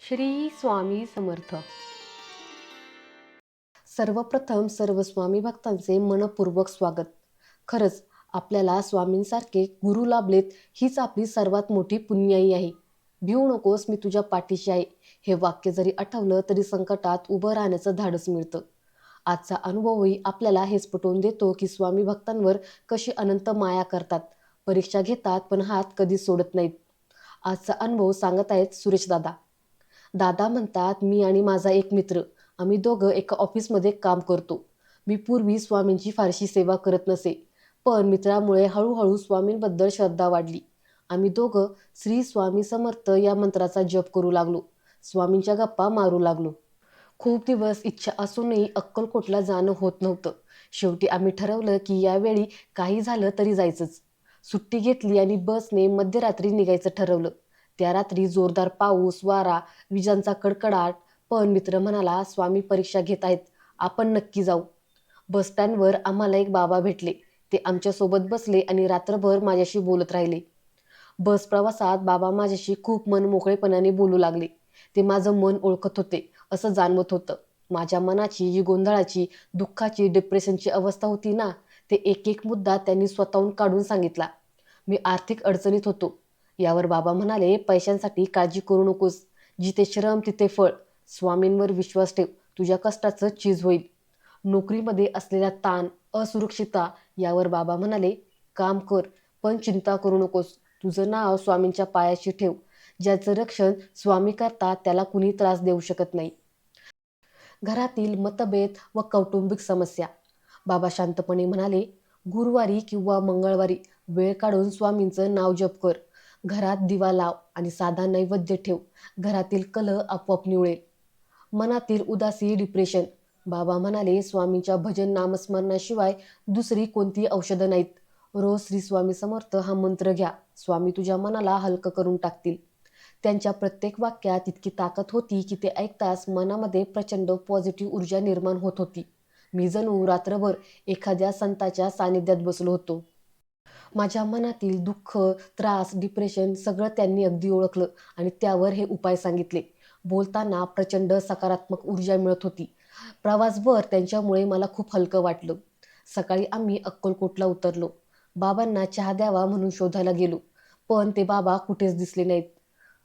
श्री स्वामी समर्थ. सर्वप्रथम सर्व स्वामी भक्तांचे मनपूर्वक स्वागत. खरंच आपल्याला स्वामींसारखे गुरु लाभलेत हीच आपली सर्वात मोठी पुण्याई आहे. भिवू नकोस मी तुझ्या पाठीशी आहे. हे वाक्य जरी आठवलं तरी संकटात उभं राहण्याचं धाडस मिळतं. आजचा अनुभवही आपल्याला हेच पटवून देतो की स्वामी भक्तांवर कशी अनंत माया करतात. परीक्षा घेतात पण हात कधी सोडत नाहीत. आजचा अनुभव सांगत आहेत सुरेश दादा. दादा म्हणतात मी आणि माझा एक मित्र आम्ही दोघं एका ऑफिसमध्ये काम करतो. मी पूर्वी स्वामींची फारशी सेवा करत नसे पण मित्रामुळे हळूहळू स्वामींबद्दल श्रद्धा वाढली. आम्ही दोघं श्री स्वामी समर्थ या मंत्राचा जप करू लागलो. स्वामींच्या गप्पा मारू लागलो. खूप दिवस इच्छा असूनही अक्कलकोटला जाणं होत नव्हतं. शेवटी आम्ही ठरवलं की यावेळी काही झालं तरी जायचंच. सुट्टी घेतली आणि बसने मध्यरात्री निघायचं ठरवलं. त्या रात्री जोरदार पाऊस वारा विजांचा कडकडाट. पण मित्र म्हणाला स्वामी परीक्षा घेत आहेत. आपण नक्की जाऊ. बसस्टँडवर आम्हाला एक बाबा भेटले. ते आमच्यासोबत बसले आणि रात्रभर माझ्याशी बोलत राहिले. बस प्रवासात बाबा माझ्याशी खूप मन मोकळेपणाने बोलू लागले. ते माझं मन ओळखत होते असं जाणवत होतं. माझ्या मनाची जी गोंधळाची दुःखाची डिप्रेशनची अवस्था होती ना ते एक एक मुद्दा त्यांनी स्वतःहून काढून सांगितला. मी आर्थिक अडचणीत होतो. यावर बाबा म्हणाले पैशांसाठी काळजी करू नकोस. जिथे श्रम तिथे फळ. स्वामींवर विश्वास ठेव. तुझ्या कष्टाचं चीज होईल. नोकरीमध्ये असलेला ताण असुरक्षितता यावर बाबा म्हणाले काम कर पण चिंता करू नकोस. तुझं नाव स्वामींच्या पायाशी ठेव. ज्याचं रक्षण स्वामी करतात त्याला कुणी त्रास देऊ शकत नाही. घरातील मतभेद व कौटुंबिक समस्या. बाबा शांतपणे म्हणाले गुरुवारी किंवा मंगळवारी वेळ काढून स्वामींचं नाव जप कर. घरात दिवा लाव आणि साधा नैवेद्य ठेव. घरातील कलह आपोआप निवळेल. मनातील उदासी डिप्रेशन बाबा म्हणाले स्वामींच्या भजन नामस्मरणाशिवाय दुसरी कोणती औषधं नाहीत. रोज श्री स्वामी समर्थ हा मंत्र घ्या. स्वामी तुझ्या मनाला हलकं करून टाकतील. त्यांच्या प्रत्येक वाक्यात इतकी ताकद होती की ते ऐकताच मनामध्ये प्रचंड पॉझिटिव्ह ऊर्जा निर्माण होत होती. मी जणू रात्रभर एखाद्या संताच्या सानिध्यात बसलो होतो. माझ्या मनातील दुःख त्रास डिप्रेशन सगळं त्यांनी अगदी ओळखलं आणि त्यावर हे उपाय सांगितले. बोलताना प्रचंड सकारात्मक ऊर्जा मिळत होती. प्रवासभर त्यांच्यामुळे मला खूप हलकं वाटलं. सकाळी आम्ही अक्कलकोटला उतरलो. बाबांना चहा द्यावा म्हणून शोधायला गेलो पण ते बाबा कुठेच दिसले नाहीत.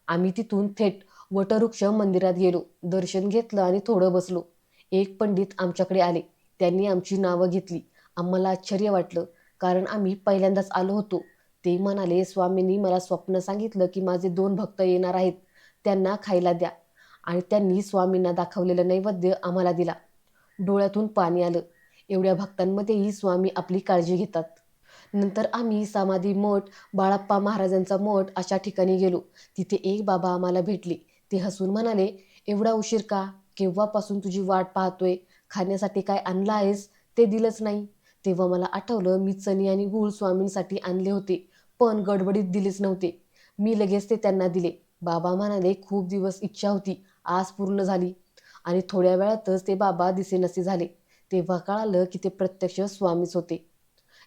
आम्ही तिथून थेट वटवृक्ष मंदिरात गेलो. दर्शन घेतलं आणि थोडं बसलो. एक पंडित आमच्याकडे आले. त्यांनी आमची नावं घेतली. आम्हाला आश्चर्य वाटलं. कारण आम्ही पहिल्यांदाच आलो होतो. ते म्हणाले स्वामींनी मला स्वप्न सांगितलं की माझे दोन भक्त येणार आहेत. त्यांना खायला द्या. आणि त्यांनी स्वामींना दाखवलेलं नैवेद्य आम्हाला दिला. डोळ्यातून पाणी आलं. एवढ्या भक्तांमध्येही स्वामी आपली काळजी घेतात. नंतर आम्ही समाधी मठ बाळाप्पा महाराजांचा मठ अशा ठिकाणी गेलो. तिथे एक बाबा आम्हाला भेटले. ते हसून म्हणाले एवढा उशीर का? केव्हापासून तुझी वाट पाहतोय? खाण्यासाठी काय आणलं आहेस? ते दिलंच नाही. तेव्हा मला आठवलं मी चणी आणि गूळ स्वामींसाठी आणले होते पण गडबडीत दिलेच नव्हते. मी लगेच ते त्यांना दिले. बाबा म्हणाले खूप दिवस इच्छा होती आज पूर्ण झाली. आणि थोड्या वेळातच ते बाबा दिसेनसे झाले. तेव्हा कळालं की ते प्रत्यक्ष स्वामीच होते.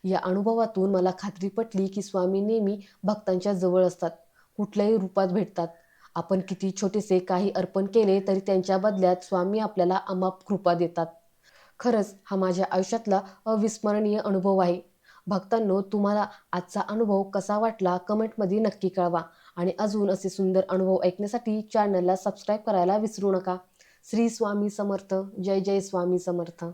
या अनुभवातून मला खात्री पटली की स्वामी नेहमी भक्तांच्या जवळ असतात कुठल्याही रूपात भेटतात. आपण किती छोटेसे काही अर्पण केले तरी त्यांच्या बदल्यात स्वामी आपल्याला अमाप कृपा देतात. खरंच हा माझ्या आयुष्यातला अविस्मरणीय अनुभव आहे. भक्तांनो तुम्हाला आजचा अनुभव कसा वाटला कमेंटमध्ये नक्की कळवा. आणि अजून असे सुंदर अनुभव ऐकण्यासाठी चॅनलला सबस्क्राईब करायला विसरू नका. श्री स्वामी समर्थ. जय जय स्वामी समर्थ.